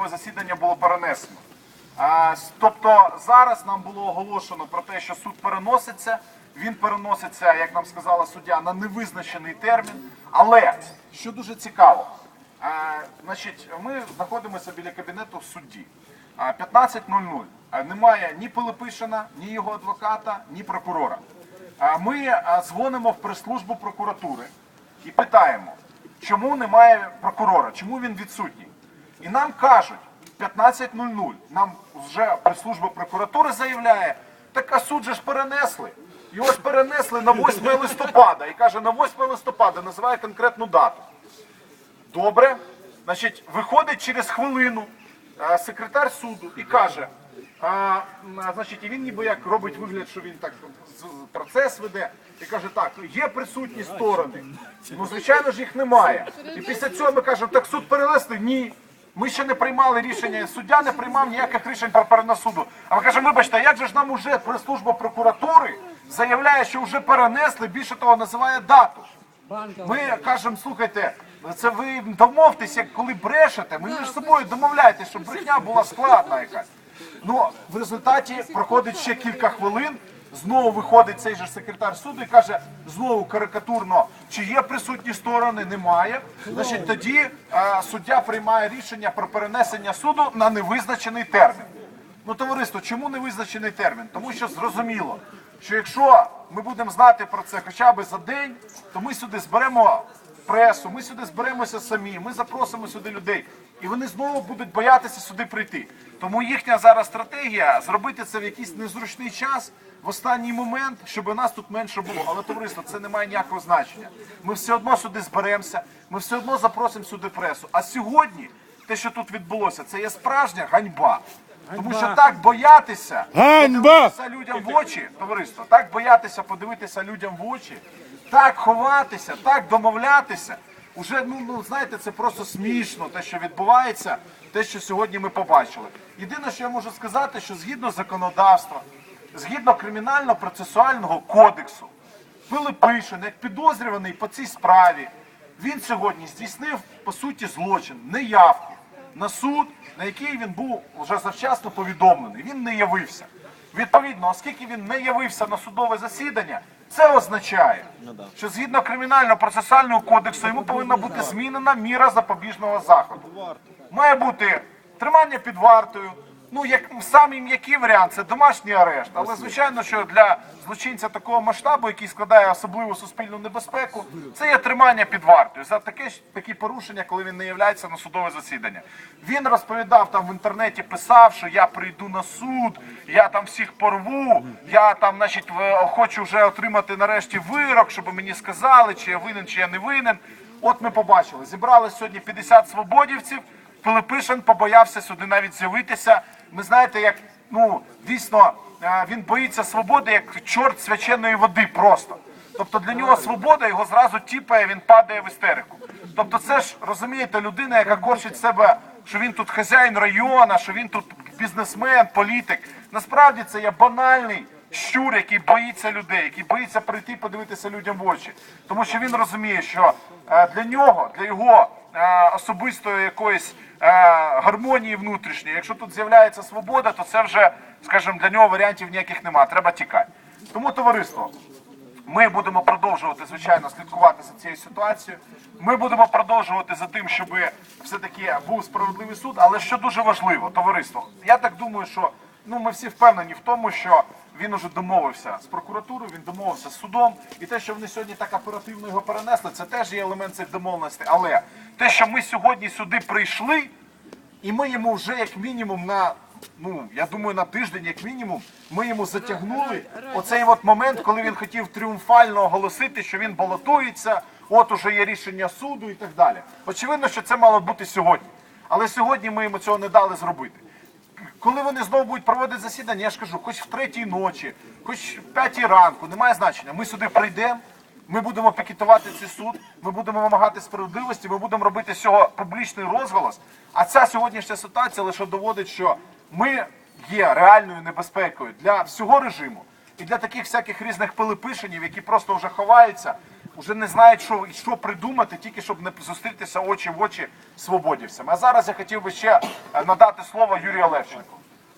судове засідання було перенесено. Тобто зараз нам було оголошено про те, що суд переноситься. Він переноситься, як нам сказала суддя, на невизначений термін. Але що дуже цікаво, значить, ми знаходимося біля кабінету судді. 15.00. Немає ні Пилипишина, ні його адвоката, ні прокурора. Ми дзвонимо в прес-службу прокуратури і питаємо, чому немає прокурора, чому він відсутній. І нам кажуть, 15.00, нам вже прес-служба прокуратури заявляє, так а суд же ж перенесли. Його ж перенесли на 8 листопада. І каже, на 8 листопада називає конкретну дату. Добре. Значить, виходить через хвилину е, секретар суду і каже, а, м, значить, і він ніби як робить вигляд, що він так процес веде, і каже, так, є присутні сторони. Ну, звичайно ж, їх немає. І після цього ми кажемо, так суд перенесли? Ні. Ми ще не приймали рішення, суддя не приймав ніяких рішень про перенос суду. А ми кажемо, вибачте, як же ж нам уже прес-служба прокуратури заявляє, що вже перенесли, більше того, називає дату. Ми кажемо, слухайте, це ви домовтеся, коли брешете, ми між собою домовляєтесь, щоб брехня була складна якась. Ну, в результаті проходить ще кілька хвилин. Знову виходить цей же секретар суду і каже знову карикатурно, чи є присутні сторони, немає. Значить, тоді е, суддя приймає рішення про перенесення суду на невизначений термін. Ну, товариство, чому невизначений термін? Тому що зрозуміло, що якщо ми будемо знати про це хоча б за день, то ми сюди зберемо пресу, ми сюди зберемося самі, ми запросимо сюди людей, і вони знову будуть боятися сюди прийти. Тому їхня зараз стратегія зробити це в якийсь незручний час. В останній момент, щоб нас тут менше було, але товариство це не має ніякого значення. Ми все одно сюди зберемося, ми все одно запросимо сюди пресу. А сьогодні те, що тут відбулося, це є справжня ганьба. Тому що так боятися Ганьба! подивитися людям в очі, товариство, так боятися подивитися людям в очі, так ховатися, так домовлятися. Уже ну, ну знаєте, це просто смішно, те, що відбувається, те, що сьогодні ми побачили. Єдине, що я можу сказати, що згідно законодавства, згідно кримінально-процесуального кодексу, Пилипишин, як підозрюваний по цій справі, він сьогодні здійснив по суті злочин, неявки на суд, на який він був вже завчасно повідомлений. Він не явився. Відповідно, оскільки він не явився на судове засідання, це означає, що згідно кримінально-процесуального кодексу йому повинна бути змінена міра запобіжного заходу. Має бути тримання під вартою. Ну, як самий м'який варіант це домашній арешт. Але звичайно, що для злочинця такого масштабу, який складає особливу суспільну небезпеку, це є тримання під вартою за таке такі порушення, коли він не являється на судове засідання. Він розповідав там в інтернеті, писав, що я прийду на суд, я там всіх порву, я там, значить, хочу вже отримати нарешті вирок, щоб мені сказали, чи я винен, чи я не винен. От ми побачили, зібрали сьогодні 50 свободівців. Пилипишин побоявся сюди навіть з'явитися. Ми знаєте, як ну дійсно е, він боїться свободи, як чорт свяченої води просто. Тобто для нього свобода його зразу тіпає, він падає в істерику. Тобто, це ж розумієте, людина, яка корчить себе, що він тут хазяїн району, що він тут бізнесмен, політик. Насправді це є банальний щур, який боїться людей, який боїться прийти подивитися людям в очі. Тому що він розуміє, що е, для нього, для його е, особистої якоїсь гармонії внутрішньої, якщо тут з'являється свобода, то це вже, скажімо, для нього варіантів ніяких немає. Треба тікати. Тому товариство. Ми будемо продовжувати, звичайно, слідкувати за цією ситуацією. Ми будемо продовжувати за тим, щоб все-таки був справедливий суд. Але що дуже важливо, товариство, я так думаю, що ну ми всі впевнені в тому, що він уже домовився з прокуратурою, він домовився з судом. І те, що вони сьогодні так оперативно його перенесли, це теж є елемент цих домовленостей. Але те, що ми сьогодні сюди прийшли, і ми йому вже як мінімум на ну я думаю на тиждень, як мінімум, ми йому затягнули оцей от момент, коли він хотів тріумфально оголосити, що він балотується, от уже є рішення суду і так далі. Очевидно, що це мало бути сьогодні. Але сьогодні ми йому цього не дали зробити. Коли вони знову будуть проводити засідання, я ж кажу, хоч в третій ночі, хоч в п'ятій ранку, немає значення. Ми сюди прийдемо, ми будемо пікетувати цей суд, ми будемо вимагати справедливості, ми будемо робити з цього публічний розголос. А ця сьогоднішня ситуація лише доводить, що ми є реальною небезпекою для всього режиму і для таких всяких різних пилипишенів, які просто вже ховаються вже не знають, що, що придумати, тільки щоб не зустрітися очі в очі свободівцям. А зараз я хотів би ще е, надати слово Юрію Левченку.